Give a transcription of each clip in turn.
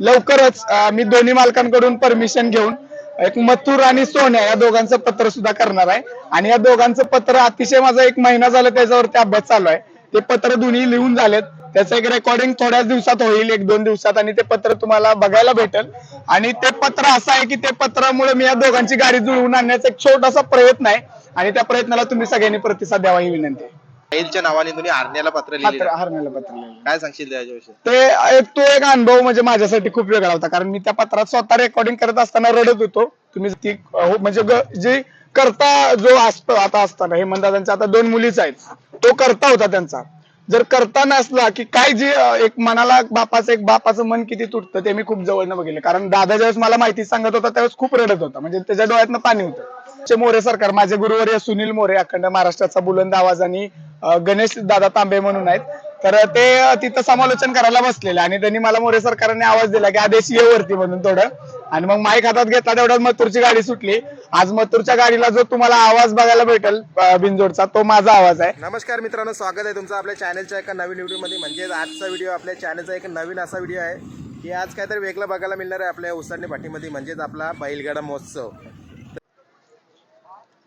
लवकरच मी दोन्ही मालकांकडून परमिशन घेऊन एक मथुर आणि सोन्या या दोघांचं पत्र सुद्धा करणार आहे. आणि या दोघांचं पत्र अतिशय माझा एक महिना झाला त्याच्यावरती अभ्यास चालू आहे. ते पत्र दोन्ही लिहून झालेत. त्याचं एक रेकॉर्डिंग थोड्याच दिवसात होईल एक दोन दिवसात आणि ते पत्र तुम्हाला बघायला भेटेल. आणि ते पत्र असं आहे की ते पत्रामुळे मी या दोघांची गाडी जुळवून आणण्याचा एक छोटासा प्रयत्न आहे. आणि त्या प्रयत्नाला तुम्ही सगळ्यांनी प्रतिसाद द्यावा ही विनंती आहे. साहिलच्या नावाने तुम्ही हरण्याला पत्र लिहिले पत्र हरण्याला पत्र लिहिलं. काय सांगशील त्याच्याविषयी? ते एक तो एक अनुभव म्हणजे माझ्यासाठी खूप वेगळा होता. कारण मी त्या पत्रात स्वतः रेकॉर्डिंग करत असताना रडत होतो. तुम्ही ती म्हणजे ग- जे करता जो असतो आता असताना हे दादांच्या आता दोन मुलीच आहेत. तो करता होता त्यांचा. जर करता नसला की काय जे अं, एक मनाला बापाचं एक बापाचं मन किती तुटतं ते मी खूप जवळनं बघितलं. कारण दादा ज्यावेळेस मला माहिती सांगत होता त्यावेळेस खूप रडत होता. म्हणजे त्याच्या डोळ्यातनं पाणी होतं. चे मोरे सरकार माझे गुरुवर्य सुनील मोरे अखंड महाराष्ट्राचा बुलंद आवाज आणि गणेश दादा तांबे म्हणून आहेत. तर ते तिथं समालोचन करायला बसलेले आणि त्यांनी मला मोरे सरकारने आवाज दिला की आदेश ये वरती म्हणून थोडं. आणि मग माईक हातात घेतला तेवढ्यात मथुरची गाडी सुटली. आज मथुरच्या गाडीला जो तुम्हाला आवाज बघायला भेटेल अं, बिनजोडचा तो माझा आवाज आहे. नमस्कार मित्रांनो स्वागत आहे तुमचं आपल्या चॅनलच्या एका नवीन व्हिडिओमध्ये. म्हणजेच आजचा व्हिडिओ आपल्या चॅनलचा एक नवीन असा व्हिडिओ आहे की आज काहीतरी वेगळं बघायला मिळणार आहे आपल्या उसाडणी पाठीमध्ये म्हणजेच आपला बैलगाडा महोत्सव.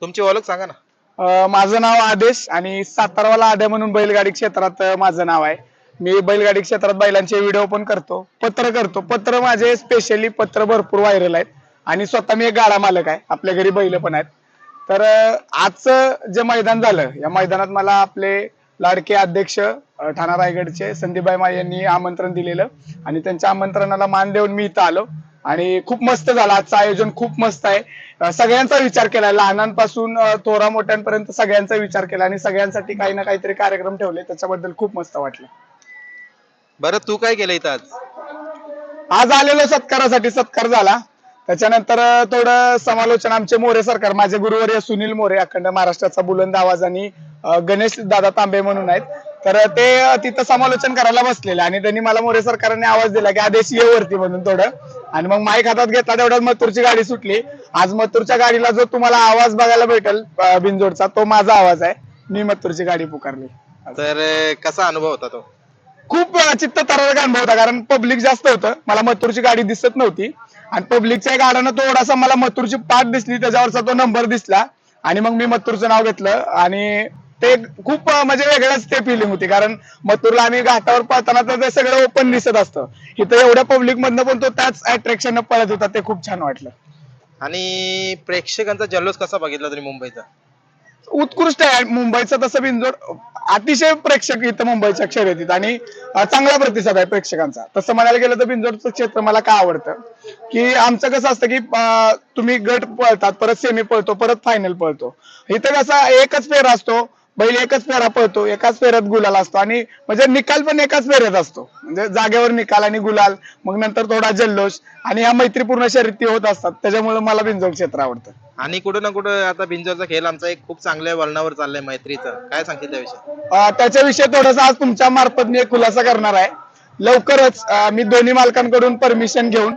तुमची ओळख सांगा ना. माझं नाव आदेश आणि सातारवाला आद्या म्हणून बैलगाडी क्षेत्रात माझं नाव आहे. मी बैलगाडी क्षेत्रात बैलांचे व्हिडिओ पण करतो पत्र करतो. पत्र माझे स्पेशली पत्र भरपूर व्हायरल आहेत आणि स्वतः मी एक गाडा मालक आहे. आपल्या घरी बैल पण आहेत. तर आजचं जे मैदान झालं या मैदानात मला आपले लाडके अध्यक्ष ठाणा रायगडचे संदीपबाई माई यांनी आमंत्रण दिलेलं आणि त्यांच्या आमंत्रणाला मान देऊन मी इथं आलो. आणि खूप मस्त झालं. आजचं आयोजन खूप मस्त आहे. सगळ्यांचा विचार केला. लहानांपासून थोरा मोठ्यांपर्यंत सगळ्यांचा विचार केला आणि सगळ्यांसाठी काही ना काहीतरी कार्यक्रम ठेवले. त्याच्याबद्दल खूप मस्त वाटलं. बरं तू काय केलं इथं आज? आज आलेलो सत्कारासाठी. सत्कार झाला. त्याच्यानंतर थोडं समालोचन आमचे मोरे सरकार. माझे गुरुवर्य सुनील मोरे अखंड महाराष्ट्राचा बुलंद आवाज आणि गणेश दादा तांबे म्हणून आहेत. तर ते तिथं समालोचन करायला बसलेले आणि त्यांनी मला मोरे सरकारने आवाज दिला की आदेश ये वरती म्हणून थोडं. आणि मग माईक हातात घेतला तेवढ्यात मथुरची गाडी सुटली. आज मथुरच्या गाडीला जो तुम्हाला आवाज बघायला भेटेल अं, बिनजोडचा तो माझा आवाज आहे. मी मथुरची गाडी पुकारली. तर कसा अनुभव होता तो? खूप चित्त तरळक अनुभव होता कारण पब्लिक जास्त होतं. मला मथुरची गाडी दिसत नव्हती. आणि पब्लिकच्या गाड्यानं थोडासा मला मथुरची पाठ दिसली त्याच्यावरचा तो नंबर दिसला. आणि मग मी मथुरचं नाव घेतलं. आणि ते खूप म्हणजे वेगळंच ते फिलिंग होती. कारण मथुरला आम्ही घाटावर पळताना तर ते सगळं ओपन दिसत असतं. इथं एवढ्या पब्लिक मधनं पण तो त्याच अट्रॅक्शन पळत होता. ते खूप छान वाटलं. आणि प्रेक्षकांचा जल्लोष कसा बघितला तुम्ही मुंबईचा? उत्कृष्ट आहे. मुंबईचं तसं बिनजोड अतिशय प्रेक्षक इथं मुंबईच्या शर्यतीत. आणि चांगला प्रतिसाद आहे प्रेक्षकांचा. तसं म्हणायला गेलं तर बिनजोडचं क्षेत्र मला का आवडतं? की आमचं कसं असतं की तुम्ही गट पळतात परत सेमी पळतो परत फायनल पळतो. इथं कसं एकच फेरा असतो बैल एकच फेरा पळतो एकाच फेऱ्यात गुलाल असतो आणि म्हणजे निकाल पण एकाच फेऱ्यात असतो. म्हणजे जागेवर निकाल आणि गुलाल मग नंतर थोडा जल्लोष आणि ह्या मैत्रीपूर्ण शर्यती होत असतात. त्याच्यामुळे मला बिनजोड क्षेत्र आवडतं. आणि कुठं ना कुठं आता बिंजोरचा खेळ आमचा एक खूप चांगल्या वळणावर चाललाय मैत्रीचा. काय सांगतील त्याविषयी? त्याच्याविषयी थोडासा आज तुमच्या मार्फत मी एक खुलासा करणार आहे. लवकरच मी दोन्ही मालकांकडून परमिशन घेऊन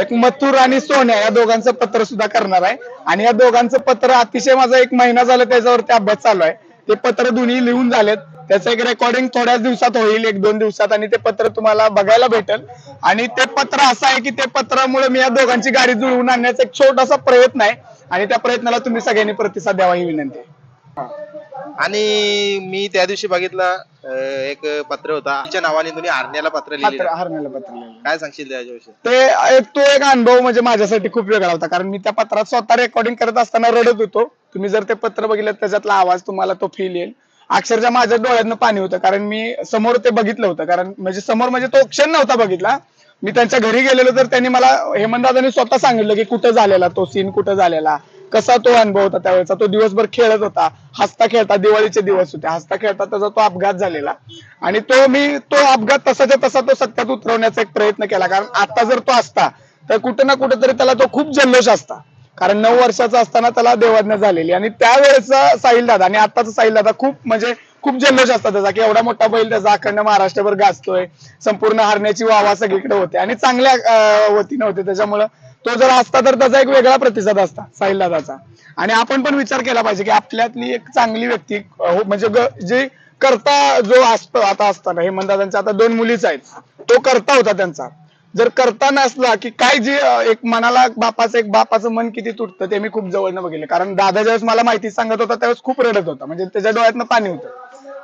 एक मथुर आणि सोन्या या दोघांचं पत्र सुद्धा करणार आहे. आणि या दोघांचं पत्र अतिशय माझा एक महिना झाला त्याच्यावरती अभ्यास चालू आहे. ते पत्र दोन्ही लिहून झालेत. त्याचं एक रेकॉर्डिंग थोड्याच दिवसात होईल एक दोन दिवसात आणि ते पत्र तुम्हाला बघायला भेटेल. आणि ते पत्र असं आहे की ते पत्रामुळे मी या दोघांची गाडी जुळवून आणण्याचा एक छोटासा प्रयत्न आहे. आणि त्या प्रयत्नाला तुम्ही सगळ्यांनी प्रतिसाद द्यावा ही विनंती आहे. आणि मी त्या दिवशी बघितलं अं, एक पत्र होता. तिच्या नावाने तुम्ही हरण्याला पत्र लिहिलं पत्र हरण्याला पत्र लिहिलं काय सांगशील त्याच्याविषयी? ते एक तो एक अनुभव म्हणजे माझ्यासाठी खूप वेगळा होता. कारण मी त्या पत्रात स्वतः रेकॉर्डिंग करत असताना रडत होतो. तुम्ही जर ते पत्र बघितलं त्याच्यातला आवाज तुम्हाला तो फील येईल. अक्षरशः माझ्या डोळ्यातनं पाणी होतं कारण मी समोर ते बघितलं होतं. कारण म्हणजे समोर म्हणजे तो क्षण नव्हता बघितला. मी त्यांच्या घरी गेलेलो तर त्यांनी मला हेमंतदादांनी स्वतः सांगितलं की कुठं झालेला तो सीन कुठं झालेला? कसा तो अनुभव होता त्यावेळेचा? तो दिवसभर खेळत होता. हसता खेळता दिवाळीचे दिवस होते. हसता खेळता त्याचा तो अपघात झालेला. आणि तो मी तो अपघात तसाच्या तसा तो सत्यात उतरवण्याचा एक प्रयत्न केला. कारण आता जर तो असता तर कुठं ना कुठेतरी त्याला तो खूप जल्लोष असता. कारण नऊ वर्षाचा असताना त्याला देवाज्ञा झालेली. आणि त्यावेळेचा साहिल दादा आणि आताचा साहिल दादा खूप म्हणजे खूप जल्लोष असतात त्याचा की एवढा मोठा बैल त्याचा अखंड महाराष्ट्रभर गाजतोय संपूर्ण हरण्याची वावा सगळीकडे होते. आणि चांगल्या वतीनं होते. त्याच्यामुळं तो जर असता तर त्याचा एक वेगळा प्रतिसाद असता साहिल दादाचा. आणि आपण पण विचार केला पाहिजे की आपल्यातली एक चांगली व्यक्ती हो- म्हणजे ग- जे करता जो असतो आता असताना हे दादांच्या आता दोन मुलीच आहेत. तो करता होता त्यांचा. जर करता नसला की काय जे एक मनाला बापाचं एक बापाचं मन किती तुटतं ते मी खूप जवळनं बघितलं. कारण दादा ज्यावेळेस मला माहिती सांगत होता त्यावेळेस खूप रडत होता. म्हणजे त्याच्या डोळ्यातनं पाणी होतं.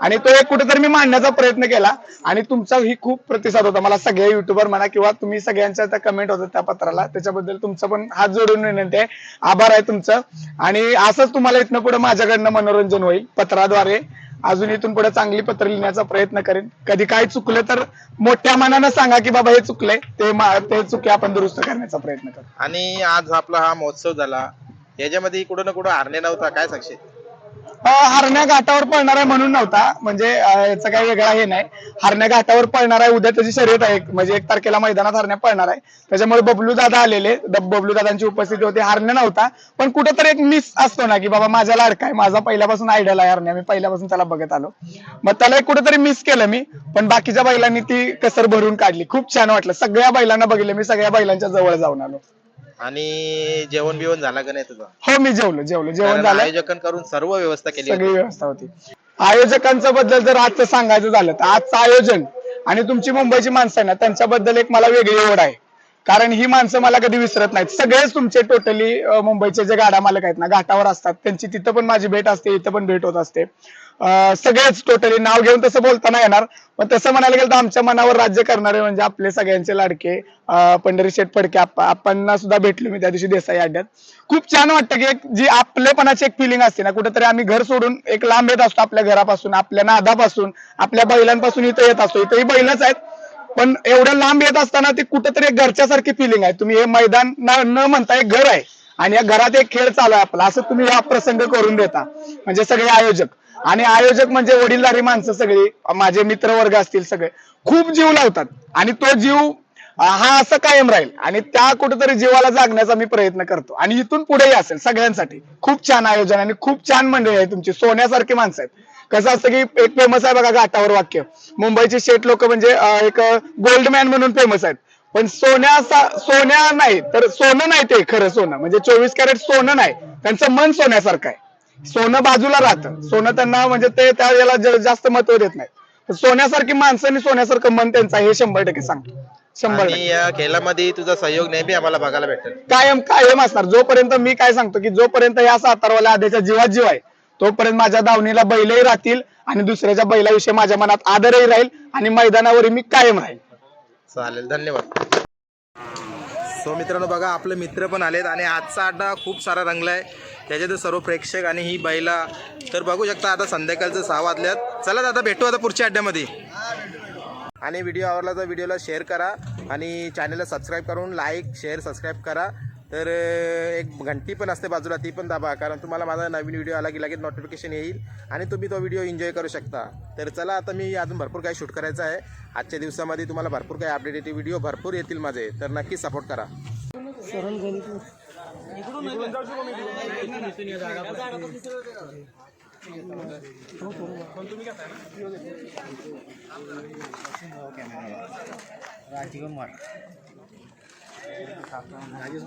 आणि तो एक कुठेतरी मी मांडण्याचा प्रयत्न केला. आणि तुमचा ही खूप प्रतिसाद होता. मला सगळ्या युट्यूबर म्हणा किंवा तुम्ही सगळ्यांच्या त्या कमेंट होता त्या पत्राला. त्याच्याबद्दल तुमचं पण हात जोडून विनंती आहे. आभार आहे तुमचं. आणि असंच तुम्हाला इथनं पुढे माझ्याकडनं मनोरंजन होईल पत्राद्वारे. अजून इथून पुढे चांगली पत्र लिहिण्याचा प्रयत्न करेन. कधी काय चुकलं तर मोठ्या मनानं सांगा की बाबा हे चुकलंय. ते मा- ते चुकी आपण दुरुस्त करण्याचा प्रयत्न करू. आणि आज आपला हा महोत्सव झाला. याच्यामध्ये कुठं ना कुठं हारणे नव्हता काय सांगशील हरण्या घाटावर पळणार आहे म्हणून नव्हता. म्हणजे याचा याचं काही वेगळा हे नाही. हरण्या घाटावर पळणार आहे. उद्या त्याची शर्यत आहे. म्हणजे एक तारखेला मैदानात हरण्या पळणार आहे. त्याच्यामुळे बबलू दादा आलेले. बबलू दादांची उपस्थिती होती. हरण्या नव्हता. पण कुठेतरी एक मिस असतो ना की बाबा माझा लाडका आहे. माझा पहिल्यापासून आयडल आहे हरण्या. मी पहिल्यापासून त्याला बघत आलो. मग त्याला एक कुठेतरी मिस केलं मी. पण बाकीच्या बैलांनी ती कसर भरून काढली. खूप छान वाटलं. सगळ्या बैलांना बघितलं मी. सगळ्या बैलांच्या जवळ जाऊन आलो. आणि जेवण बिवण झालं का नाही तुझं? हो मी जेवलो जेवलो. जेवण कारण झालं. आयोजकां करून सर्व व्यवस्था केली सगळी होती. व्यवस्था होती. आयोजकांच्या बद्दल जर आजचं सांगायचं झालं तर आजचं आयोजन आणि तुमची मुंबईची माणसं आहे ना त्यांच्याबद्दल एक मला वेगळी ओढ आहे. कारण ही माणसं मला कधी विसरत नाहीत. सगळेच तुमचे टोटली मुंबईचे जे गाडा मालक आहेत ना घाटावर असतात. त्यांची तिथं पण माझी भेट असते इथं पण भेट होत असते. सगळेच टोटली नाव घेऊन तसं बोलता नाही येणार. पण तसं म्हणायला गेलं तर आमच्या मनावर राज्य करणारे म्हणजे आपले सगळ्यांचे लाडके पंढरी शेठ फडके आप्पा सुद्धा भेटलो मी त्या दिवशी देसाई अड्ड्यात खूप छान वाटतं की एक जी आपलेपणाची एक फिलिंग असते ना कुठेतरी आम्ही घर सोडून एक लांब येत असतो आपल्या घरापासून आपल्या नादापासून आपल्या बैलांपासून इथं येत असतो. इथंही बैलच आहेत पण एवढं लांब येत असताना ते कुठेतरी एक घरच्यासारखी फिलिंग आहे. तुम्ही हे मैदान न न म्हणता एक घर आहे. आणि या घरात एक खेळ चालू आहे आपला. असं तुम्ही हा प्रसंग करून देता. म्हणजे सगळे आयोजक. आणि आयोजक म्हणजे वडीलधारी माणसं सगळी माझे मित्र वर्ग असतील सगळे खूप जीव लावतात. आणि तो जीव हा असं कायम राहील. आणि त्या कुठेतरी जीवाला जागण्याचा मी प्रयत्न करतो. आणि इथून पुढेही असेल सगळ्यांसाठी. खूप छान आयोजन आणि खूप छान मंडळी आहे तुमची. सोन्यासारखी माणसं आहेत. कसं असतं की एक फेमस आहे बघा घाटावर वाक्य. मुंबईचे शेठ लोक म्हणजे एक गोल्ड मॅन म्हणून फेमस आहेत. पण सोन्या सोन्या नाही तर सोनं नाही ते खरं सोनं. म्हणजे चोवीस कॅरेट सोनं नाही. त्यांचं मन सोन्यासारखं आहे. सोनं बाजूला राहतं. सोनं त्यांना म्हणजे ते त्या याला ज- जास्त महत्त्व देत नाही तर सोन्यासारखी माणसं आणि सोन्यासारखं मन त्यांचं हे शंभर टक्के सांगतो. शंभर या खेळामध्ये तुझा सहयोग नेहमी आम्हाला बघायला भेटेल कायम कायम असणार. जोपर्यंत मी काय सांगतो की जोपर्यंत या सातारवाल्या आद्याच्या जीवात जीव आहे तोपर्यंत माझ्या दावणीला बैलही राहतील आणि दुसऱ्याच्या बैलाविषयी माझ्या मनात आदरही राहील आणि मैदानावरही मी कायम राहील. चालेल धन्यवाद. सो मित्रांनो बघा आपले मित्र पण आलेत आणि आजचा अड्डा खूप सारा रंगला आहे त्याच्यात सर्व प्रेक्षक आणि ही बैला. तर बघू शकता आता संध्याकाळचं सहा वाजल्यात. चला आता भेटू आता पुढच्या अड्ड्यामध्ये आणि व्हिडिओ आवडला तर व्हिडिओला शेअर करा आणि चॅनलला सबस्क्राईब करून लाईक शेअर सबस्क्राईब करा. तर एक घंटी पण असते बाजूला ती पण दाबा. कारण तुम्हाला माझा नवीन व्हिडिओ आला की लगेच नोटिफिकेशन येईल आणि तुम्ही तो व्हिडिओ एन्जॉय करू शकता. तर चला आता मी अजून भरपूर काही शूट करायचं आहे. आजच्या दिवसामध्ये तुम्हाला भरपूर काही अपडेटेड व्हिडिओ भरपूर येतील माझे. तर नक्की सपोर्ट करा. রাজেশ